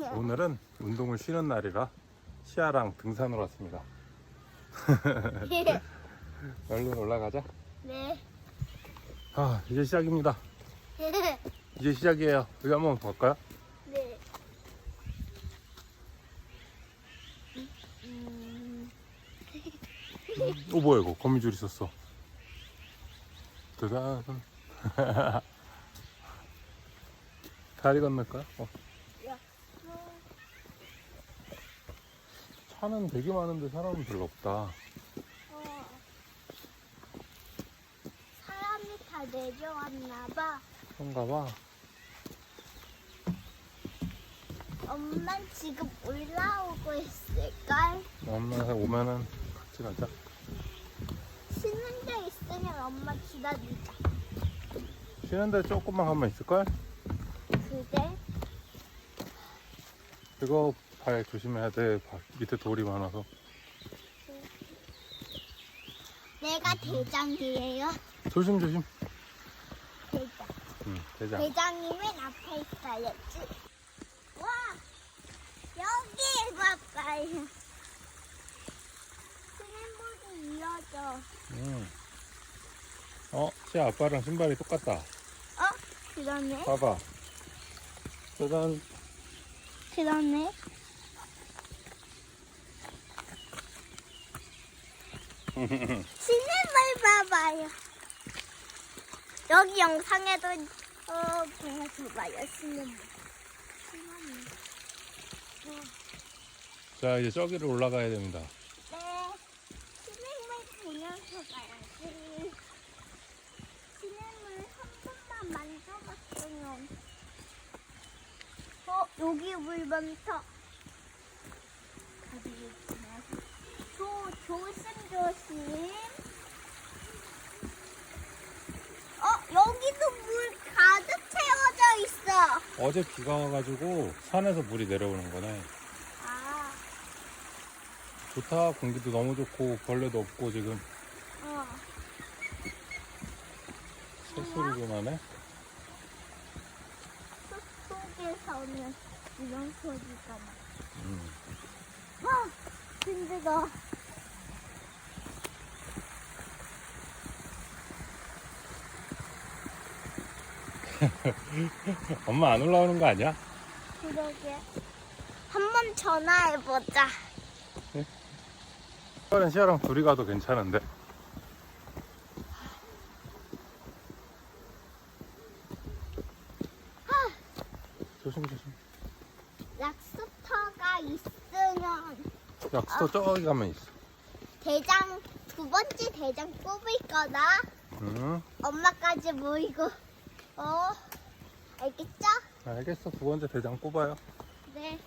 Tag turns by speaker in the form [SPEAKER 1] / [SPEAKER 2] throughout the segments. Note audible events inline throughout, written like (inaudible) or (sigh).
[SPEAKER 1] 오늘은 운동을 쉬는 날이라 시아랑 등산으로 왔습니다. (laughs) 얼른 올라가자.
[SPEAKER 2] 네.
[SPEAKER 1] 아, 이제 시작입니다. 이제 시작이에요. 여기 한번 더 갈까요?
[SPEAKER 2] 네. 음,
[SPEAKER 1] 오, 뭐야, 이거. 거미줄 있었어. 짜잔. (laughs) 다리 건널까요? 어.
[SPEAKER 2] 야.
[SPEAKER 1] 차는 되게 많은데 사람은 별로 없다.
[SPEAKER 2] 어. 사람이 다 내려왔나 봐.
[SPEAKER 1] 그런가 봐.
[SPEAKER 2] 엄마 지금 올라오고 있을걸?
[SPEAKER 1] 엄마가 오면은 같이 가자.
[SPEAKER 2] 쉬는 데 있으면 엄마 기다리자.
[SPEAKER 1] 쉬는 데 조금만 가면 있을걸?
[SPEAKER 2] 그래?
[SPEAKER 1] 이거 발 조심해야 돼. 발 밑에 돌이 많아서.
[SPEAKER 2] 내가 대장이에요.
[SPEAKER 1] 조심, 조심.
[SPEAKER 2] 대장.
[SPEAKER 1] 응, 대장.
[SPEAKER 2] 대장님은 앞에 있어야지. 와! 여기 봐봐요. 스냅볼이 이어져.
[SPEAKER 1] 응. 어, 제 아빠랑 신발이 똑같다.
[SPEAKER 2] 어? 그러네.
[SPEAKER 1] 봐봐. 짜잔.
[SPEAKER 2] 그러네. 스냅볼 봐봐요. 여기 영상에도 어 그냥 봐요 스냅볼. 스냅볼.
[SPEAKER 1] 자, 이제 저기를 올라가야 됩니다.
[SPEAKER 2] 네. 스냅을 보면서 가야지. 스냅을 한 번만 만져봤으면. 어, 여기 물 많다. 가지고 조, 조심. 어, 여기도 물 가득 채워져 있어.
[SPEAKER 1] 어제 비가 와가지고 산에서 물이 내려오는 거네.
[SPEAKER 2] 아,
[SPEAKER 1] 좋다. 공기도 너무 좋고 벌레도 없고 지금
[SPEAKER 2] 어.
[SPEAKER 1] 새소리도 나네.
[SPEAKER 2] 숲속에서는 이런 소리가 나.
[SPEAKER 1] 음.
[SPEAKER 2] 와, 힘들어. (laughs)
[SPEAKER 1] 엄마 안 올라오는 거 아니야?
[SPEAKER 2] 그러게. 한번 전화해보자.
[SPEAKER 1] 시아랑 시아랑 둘이 가도 괜찮은데. 조심 조심.
[SPEAKER 2] 락스터가 있으면
[SPEAKER 1] 약수터 저기 가면 있어.
[SPEAKER 2] 대장, 두 번째 대장 뽑을 거다.
[SPEAKER 1] 응.
[SPEAKER 2] 엄마까지 모이고. 어, 알겠죠?
[SPEAKER 1] 알겠어. 두 번째 대장 뽑아요.
[SPEAKER 2] 네.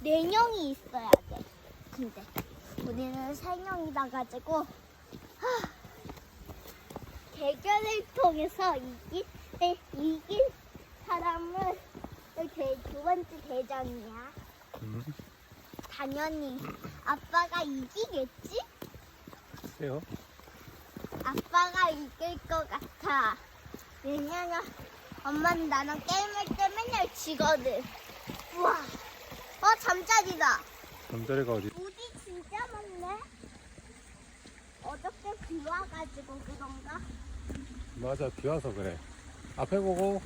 [SPEAKER 2] 네 명이 있어야 돼. 근데 우리는 세 명이다 가지고 하, 대결을 통해서 이길 에, 이길 사람은 대, 두 번째 대장이야.
[SPEAKER 1] 음.
[SPEAKER 2] 당연히 아빠가 이기겠지?
[SPEAKER 1] 글쎄요.
[SPEAKER 2] 아빠가 이길 것 같아. 왜냐면 엄마는 나랑 게임할 때 맨날 지거든. 우와. 어, 잠자리다.
[SPEAKER 1] 잠자리가 어디?
[SPEAKER 2] 물이 진짜 많네. 어저께 비 와가지고 그런가?
[SPEAKER 1] 맞아. 비 와서 그래. 앞에 보고.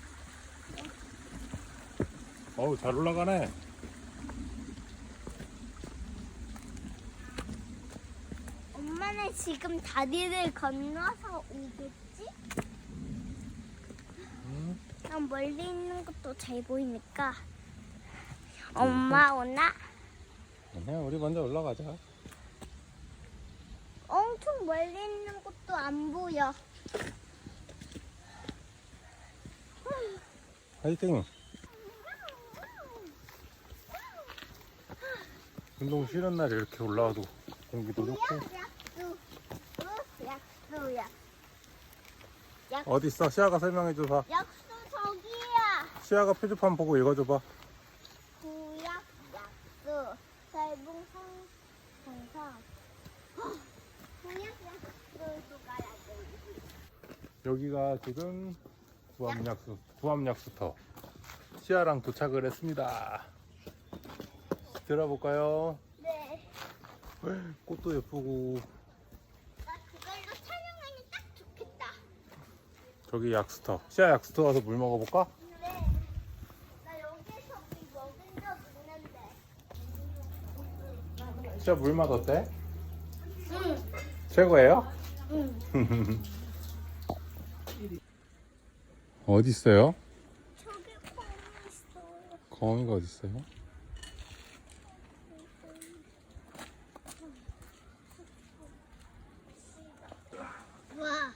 [SPEAKER 1] 어우 잘 올라가네.
[SPEAKER 2] 엄마는 지금 다리를 건너서 오겠지?
[SPEAKER 1] 음.
[SPEAKER 2] 난 멀리 있는 것도 잘 보이니까. 엄마 오나?
[SPEAKER 1] 아니야. 우리 먼저 올라가자.
[SPEAKER 2] 엄청 멀리 있는 것도 안 보여.
[SPEAKER 1] 화이팅. 운동 쉬는 날 이렇게 올라와도 공기도 좋고.
[SPEAKER 2] 약수, 약수야.
[SPEAKER 1] 어디 있어? 시아가 설명해 줘봐.
[SPEAKER 2] 약수 저기야.
[SPEAKER 1] 시아가 표지판 보고 읽어줘 봐.
[SPEAKER 2] 구약, 약수, 살봉성, 성성. 구약, 돼.
[SPEAKER 1] 여기가 지금 구암약수, 구암약수터. 시아랑 도착을 했습니다. 들어볼까요?
[SPEAKER 2] 네.
[SPEAKER 1] 꽃도 예쁘고
[SPEAKER 2] 나 그걸로 촬영하면 딱 좋겠다.
[SPEAKER 1] 저기 약수터. 시아 약수터 가서 물 먹어볼까?
[SPEAKER 2] 네. 나 여기서 물 먹은 적 있는데.
[SPEAKER 1] 시아 물맛 어때?
[SPEAKER 2] 응.
[SPEAKER 1] 최고예요?
[SPEAKER 2] 응. (laughs)
[SPEAKER 1] 어디 있어요?
[SPEAKER 2] 저기 콩 있어.
[SPEAKER 1] 거미가 어디 있어요?
[SPEAKER 2] 와.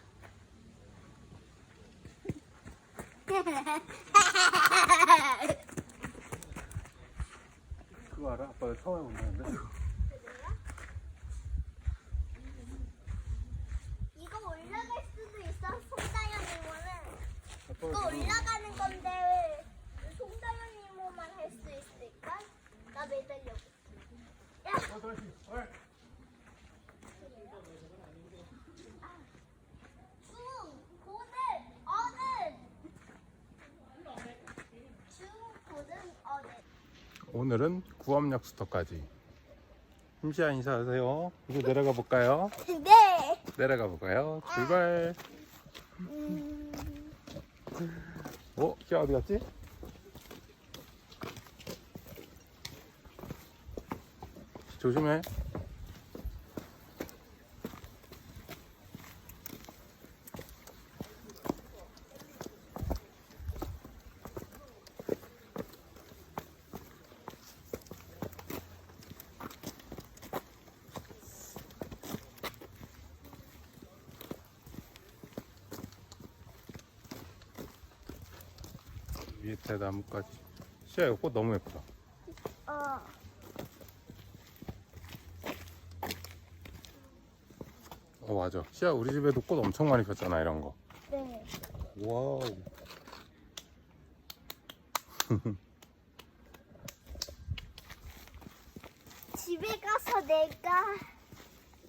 [SPEAKER 1] 그거 알아? 아빠 처음 해본다는데.
[SPEAKER 2] 이거 올라갈 수도 있어. 송다현 이모는.
[SPEAKER 1] 아빠
[SPEAKER 2] 이거 올라가는 건데 송다현 이모만 할 수 있을까? 나 매달려고. 야. 중, 고등, 어른. 중, 고등, 어른.
[SPEAKER 1] 오늘은 구암 약수터까지. 심시아 인사하세요. 이제 내려가 볼까요? (laughs)
[SPEAKER 2] 네.
[SPEAKER 1] 내려가 볼까요? 출발.
[SPEAKER 2] 음,
[SPEAKER 1] 어? 시아 어디 갔지? 조심해. 밑에 나무까지. 시아 이거 꽃 너무 예쁘다.
[SPEAKER 2] 어.
[SPEAKER 1] 어 맞아. 시아 우리 집에도 꽃 엄청 많이 폈잖아 이런 거.
[SPEAKER 2] 네.
[SPEAKER 1] 와우. (laughs)
[SPEAKER 2] 집에 가서 내가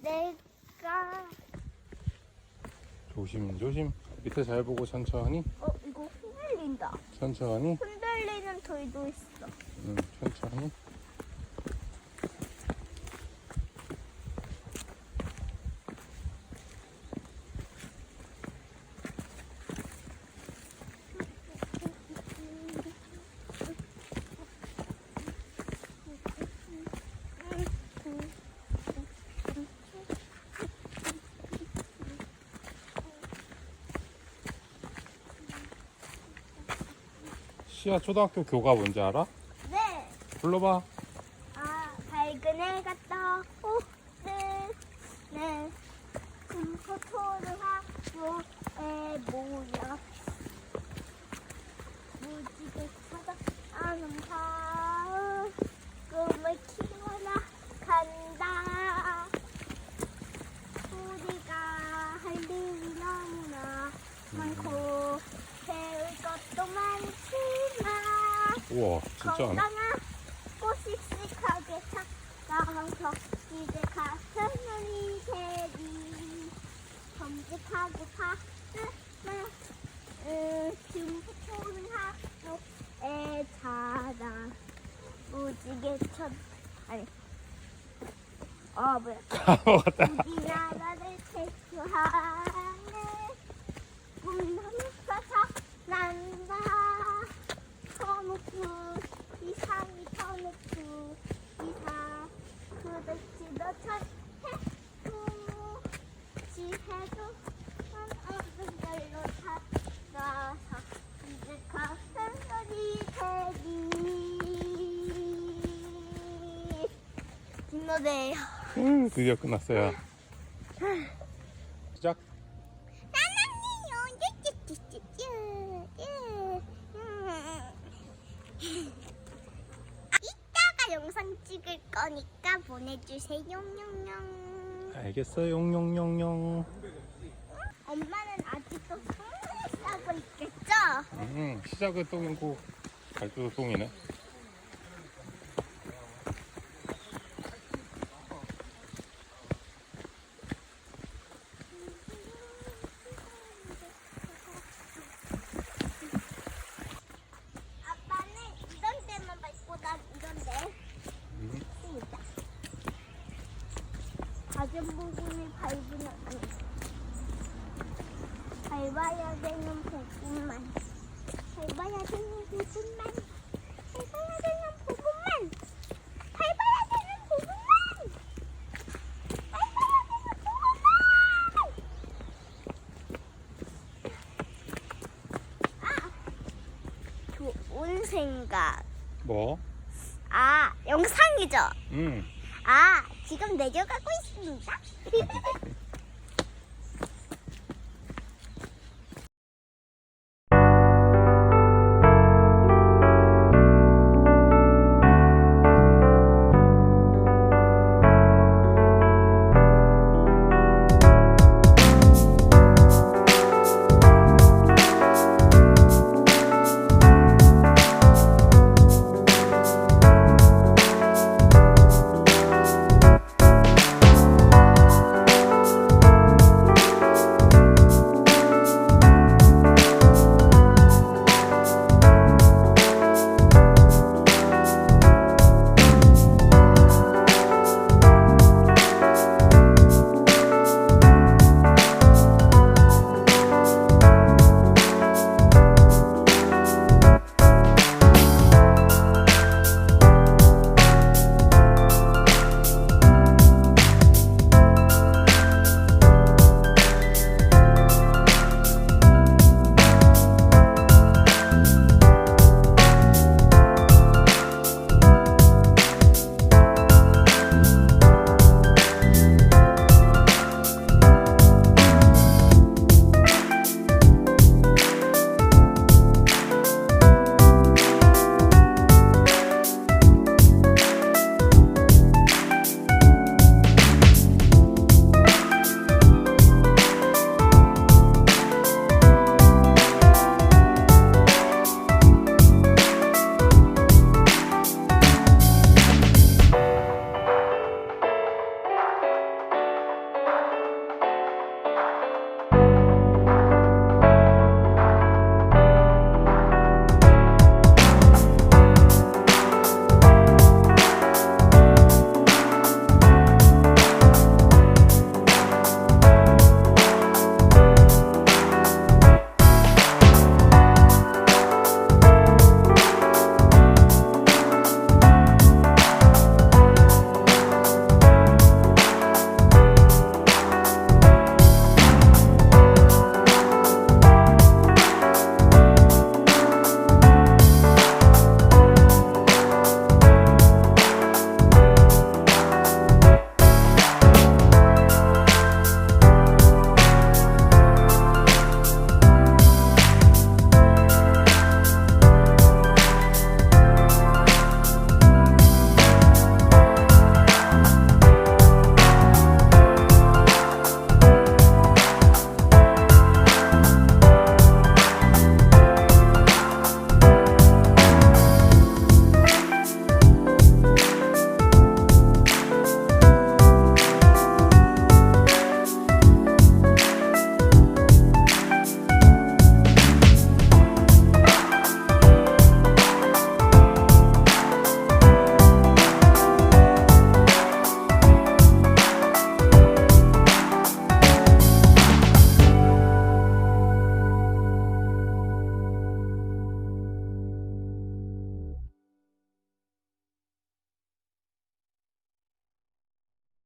[SPEAKER 2] 내가
[SPEAKER 1] 조심 조심. 밑에 잘 보고 천천히
[SPEAKER 2] 어 이거 흔들린다.
[SPEAKER 1] 천천히.
[SPEAKER 2] 흔들리는 돌도 있어.
[SPEAKER 1] 응 천천히. 시아 초등학교 교가 뭔지 알아?
[SPEAKER 2] 네.
[SPEAKER 1] 불러봐.
[SPEAKER 2] 아 밝은 애 같다. 오. 네. 네. 금포토를 하고 에 모여. 무지개 찾아 아는 바 꿈을 키워나 간다. 우리가 할 일이 너무나 많고 배울 것도 많지만
[SPEAKER 1] 우와 진짜 안
[SPEAKER 2] 건강한 꼬씩씩하게 찾아서 이제 같은 눈이 되리. 검색하고 파스는 중포토를 하고 애차다 무지개 천 아니. 어 뭐야.
[SPEAKER 1] 까먹었다.
[SPEAKER 2] 우리나라를 대표하네 꿈나무가 자란다 터놓고 이상이 터놓고 이상 그렇지 너처해도 지 해도 난 없는 걸로 찾아서 이제 같은 소리 되기 김노대예요
[SPEAKER 1] 음, 드디어 끝났어요. 시작.
[SPEAKER 2] 이따가 영상 찍을 거니까 보내주세요. 용용용.
[SPEAKER 1] 알겠어요. 용용용용.
[SPEAKER 2] 엄마는 아직도 선물 싸고 있겠죠?
[SPEAKER 1] 음, 시작은 똥이고 발주도 똥이네. 음.
[SPEAKER 2] 아, 지금 내려가고 있습니다. (laughs)